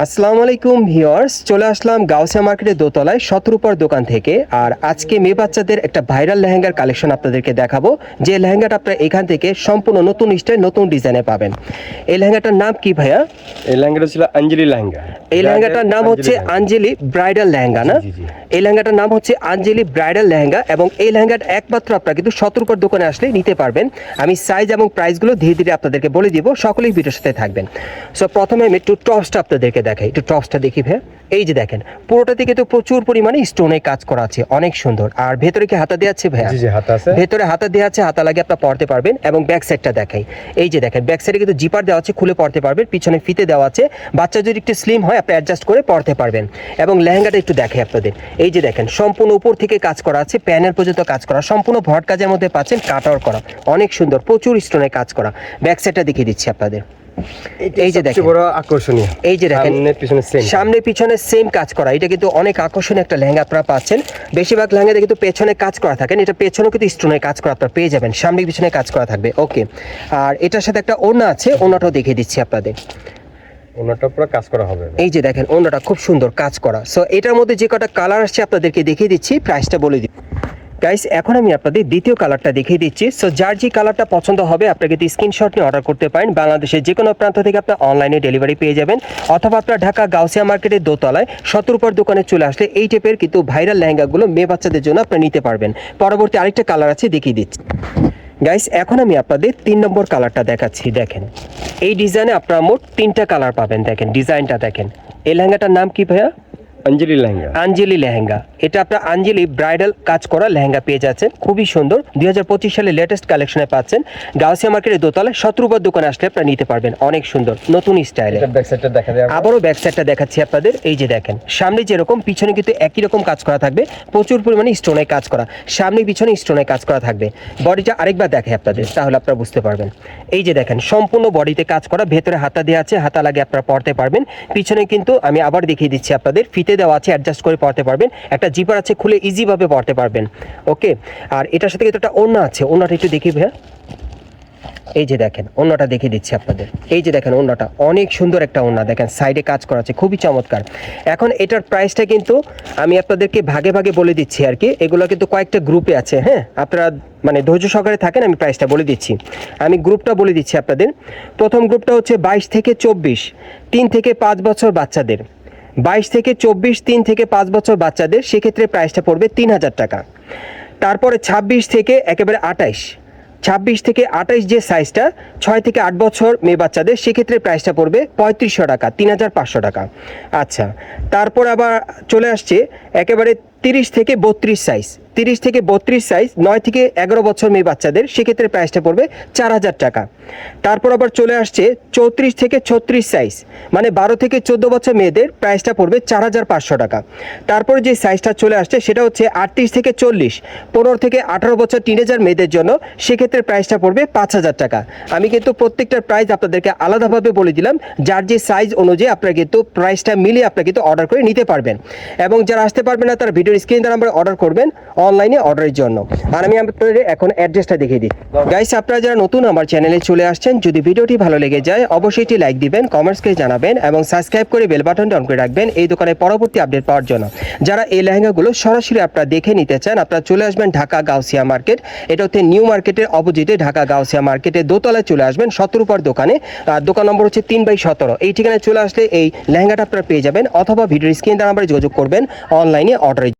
আসসালামু আলাইকুম ভিউয়ার্স চলে আসলাম গাউসিয়া মার্কেটের দোতলায় শতরূপার দোকান থেকে। আর আজকে মেয়ে বাচ্চাদের একটা ভাইরাল লেহেঙ্গার কালেকশন আপনাদেরকে দেখাবো। যে লেহেঙ্গাটা আপনারা এখান থেকে সম্পূর্ণ নতুন স্টাইল নতুন ডিজাইনে পাবেন। এই লেহেঙ্গাটার নাম কি ভাইয়া? এই লেহেঙ্গাটা ছিল অঞ্জলি লেহেঙ্গা। এই লেহেঙ্গাটার নাম হচ্ছে আঞ্জলি ব্রাইডাল লেহেঙ্গা না। এই লেহেঙ্গাটার নাম হচ্ছে আঞ্জলি ব্রাইডাল লেহেঙ্গা এবং এই লেহেঙ্গাটা একমাত্র আপনারা কিন্তু শতরূপার দোকানে আসলে নিতে পারবেন। আমি সাইজ এবং প্রাইসগুলো ধীরে ধীরে আপনাদেরকে বলে দিব সকলেই ভিডিওর সাথে থাকবেন। সো প্রথমে আমি একটু টপসটা আপনাদেরকে দেখাই একটু টপসটা দেখি ভাই। এই যে দেখেন পুরোটা থেকে তো প্রচুর পরিমাণে স্টোনে কাজ করা আছে অনেক সুন্দর। আর ভেতরে কি হাতা দেওয়া আছে ভাইয়া? জি জি হাত আছে। ভেতরে হাতা দেওয়া আছে হাতা লাগিয়ে আপনার পড়তে পারবেন এবং ব্যাক সাইডটা দেখাই। এই যে দেখেন ব্যাক সাইডে কিন্তু জিপার দেওয়া আছে খুলে পড়তে পারবেন পিছনে ফিতে দেওয়া আছে। বাচ্চা যদি একটু স্লিম হয় আপনি অ্যাডজাস্ট করে পড়তে পারবেন। এবং লেহেঙ্গাটা একটু দেখাই আপনাদের। এই যে দেখেন সম্পূর্ণ উপর থেকে কাজ করা আছে প্যানের পর্যন্ত কাজ করা সম্পূর্ণ ভট কাজের মধ্যে পাচ্ছেন কাটার করা। অনেক সুন্দর প্রচুর স্টোনে কাজ করা। ব্যাক সাইডটা দেখিয়ে দিচ্ছি আপনাদের। এই যে দেখেন। বড় আকর্ষণীয়। এই যে দেখেন সামনে পিছনে সেম সামনে পিছনে সেম কাজ করা। এটা কিন্তু অনেক আকর্ষণীয় একটা লেহেঙ্গা আপনারা পাচ্ছেন। বেশিরভাগ লেহেঙ্গাতে কিন্তু পেছনে কাজ করা থাকেন এটা পেছনে কিন্তু স্টোনের কাজ করা আপনারা পেয়ে যাবেন। সামনে পিছনে কাজ করা থাকবে। ওকে আর এটার সাথে একটা ওড়না আছে। ওড়নাটাও দেখিয়ে দিচ্ছি আপনাদের। ওনাটা পুরো কাজ করা হবে এই যে দেখেন ওড়নাটা খুব সুন্দর কাজ করা। সো এটার মধ্যে যে কটা কালার আসছে আপনাদেরকে দেখিয়ে দিচ্ছি। প্রাইসটা বলে দিই। গাইস এখন আমি আপনাদের দ্বিতীয় কালারটা দেখিয়ে দিচ্ছি। সো যার যে কালারটা পছন্দ হবে, আপনাকে স্ক্রিনশট নিয়ে অর্ডার করতে পারেন। বাংলাদেশের যে কোনো প্রান্ত থেকে আপনার অনলাইনে ডেলিভারি পেয়ে যাবেন। অথবা আপনার ঢাকা গাউসিয়া মার্কেটের দোতলায় শতরূপার দোকানে চলে আসলে এই টাইপের কিন্তু ভাইরাল লেহেঙ্গাগুলো মেয়ে বাচ্চাদের জন্য আপনি নিতে পারবেন। পরবর্তী আরেকটা কালার আছে, দেখিয়ে দিচ্ছি। গাইস এখন আমি আপনাদের তিন নম্বর কালারটা দেখাচ্ছি, দেখেন। এই ডিজাইনে আপনারা মোট তিনটা কালার পাবেন, দেখেন ডিজাইনটা দেখেন। এই লেহেঙ্গাটার নাম কি ভাইয়া? অঞ্জলি লেহেঙ্গা। আঞ্জলি লেহেঙ্গা। এটা আপনার আঞ্জলি ব্রাইডাল কাজ করা লেহেঙ্গা পেয়ে যাচ্ছেন। খুবই সুন্দর। দুই হাজার পঁচিশ সালে লেটেস্ট কালেকশনে পাচ্ছেন। গাউসিয়া মার্কেটের দোতলায় শত্রুবার দোকানে আসলে আপনারা নিতে পারবেন। অনেক সুন্দর। নতুন স্টাইলে। আবারও ব্যাক সাইডটা দেখাচ্ছি আপনাদের। এই যে দেখেন সামনে যেরকম পিছনে কিন্তু একই রকম কাজ করা থাকবে। প্রচুর পরিমাণে স্টোনে কাজ করা। সামনে পিছনে স্টোনে কাজ করা থাকবে। বডিটা আরেকবার দেখে আপনাদের তাহলে আপনারা বুঝতে পারবেন। এই যে দেখেন সম্পূর্ণ বডিতে কাজ করা। ভেতরে হাতা দেওয়া আছে হাতা লাগে আপনারা পড়তে পারবেন। পিছনে কিন্তু আমি আবার দেখিয়ে দিচ্ছি আপনাদের ফিতে দেওয়া আছে অ্যাডজাস্ট করে পড়তে পারবেন। একটা জিপার আছে, খুলে ইজিভাবে পড়তে পারবেন। ওকে আর এটার সাথে কিন্তু একটা ওড়না আছে। ওড়নাটা একটু দেখি ভাইয়া। এই যে দেখেন অন্যটা দেখিয়ে দিচ্ছি আপনাদের। এই যে দেখেন অন্যটা অনেক সুন্দর একটা ওড়না। দেখেন সাইডে কাজ করা আছে, খুবই চমৎকার। এখন এটার প্রাইসটা কিন্তু আমি আপনাদেরকে ভাগে ভাগে বলে দিচ্ছি আর কি। এগুলো কিন্তু কয়েকটা গ্রুপে আছে হ্যাঁ? আপনারা মানে ধৈর্য সহকারে থাকেন, আমি প্রাইসটা বলে দিচ্ছি। আমি গ্রুপটা বলে দিচ্ছি আপনাদের। প্রথম গ্রুপটা হচ্ছে বাইশ থেকে চব্বিশ। তিন থেকে পাঁচ বছর বাচ্চাদের। বাইশ থেকে চব্বিশ, তিন থেকে পাঁচ বছর বাচ্চাদের সেক্ষেত্রে প্রাইসটা পড়বে তিন হাজার টাকা। তারপরে ছাব্বিশ থেকে একেবারে আটাইশ ছাব্বিশ থেকে আঠাশ যে সাইজটা ছয় থেকে আট বছর মেয়ে বাচ্চাদের সেক্ষেত্রে প্রাইসটা পড়বে পঁয়ত্রিশশো টাকা, তিন হাজার পাঁচশো টাকা। আচ্ছা তারপর আবার চলে আসছে একেবারে তিরিশ থেকে বত্রিশ সাইজ তিরিশ থেকে বত্রিশ সাইজ নয় থেকে এগারো বছর মেয়ে বাচ্চাদের, সেক্ষেত্রে প্রাইসটা পড়বে চার হাজার টাকা। তারপর আবার চলে আসছে চৌত্রিশ থেকে ছত্রিশ সাইজ মানে বারো থেকে চোদ্দ বছর মেয়েদের প্রাইসটা পড়বে চার হাজার পাঁচশো টাকা। তারপরে যে সাইজটা চলে আসছে, সেটা হচ্ছে আটত্রিশ থেকে চল্লিশ, পনেরো থেকে আঠারো বছর টিনেজার মেয়েদের জন্য, সেক্ষেত্রে প্রাইসটা পড়বে পাঁচ হাজার টাকা। আমি কিন্তু প্রত্যেকটার প্রাইস আপনাদেরকে আলাদাভাবে বলে দিলাম, যার যে সাইজ অনুযায়ী আপনারা কিন্তু প্রাইসটা মিলিয়ে আপনারা কিন্তু অর্ডার করে নিতে পারবেন। এবং যারা আসতে পারবেন না, তারা ভিডিওর স্ক্রিন আমরা অর্ডার করবেন অনলাইনে অর্ডারের জন্য। আর আমি আপনাদের এখন অ্যাড্রেসটা দেখিয়ে দিই। গাইস আপনারা যারা নতুন আমার চ্যানেলে চলে আসছেন, যদি ভিডিওটি ভালো লেগে যায়, অবশ্যই এটি লাইক দিবেন কমেন্টস করে জানাবেন এবং সাবস্ক্রাইব করে বেল বাটনটা অন করে রাখবেন এই দোকানে পরবর্তী আপডেট পাওয়ার জন্য। যারা এই লেহেঙ্গাগুলো সরাসরি আপনারা দেখে নিতে চান, আপনারা চলে আসবেন ঢাকা গাউসিয়া মার্কেট এটা হচ্ছে নিউ মার্কেটের অপোজিটে ঢাকা গাউসিয়া মার্কেটের দোতলায় চলে আসবেন সতেরোপর দোকানে। আর দোকান নম্বর হচ্ছে তিন বাই সতেরো। এই ঠিকানায় চলে আসলে এই লেহেঙ্গাটা আপনারা পেয়ে যাবেন অথবা ভিডিওর স্ক্রিন দ্বারা আমরা যোগাযোগ করবেন অনলাইনে অর্ডারের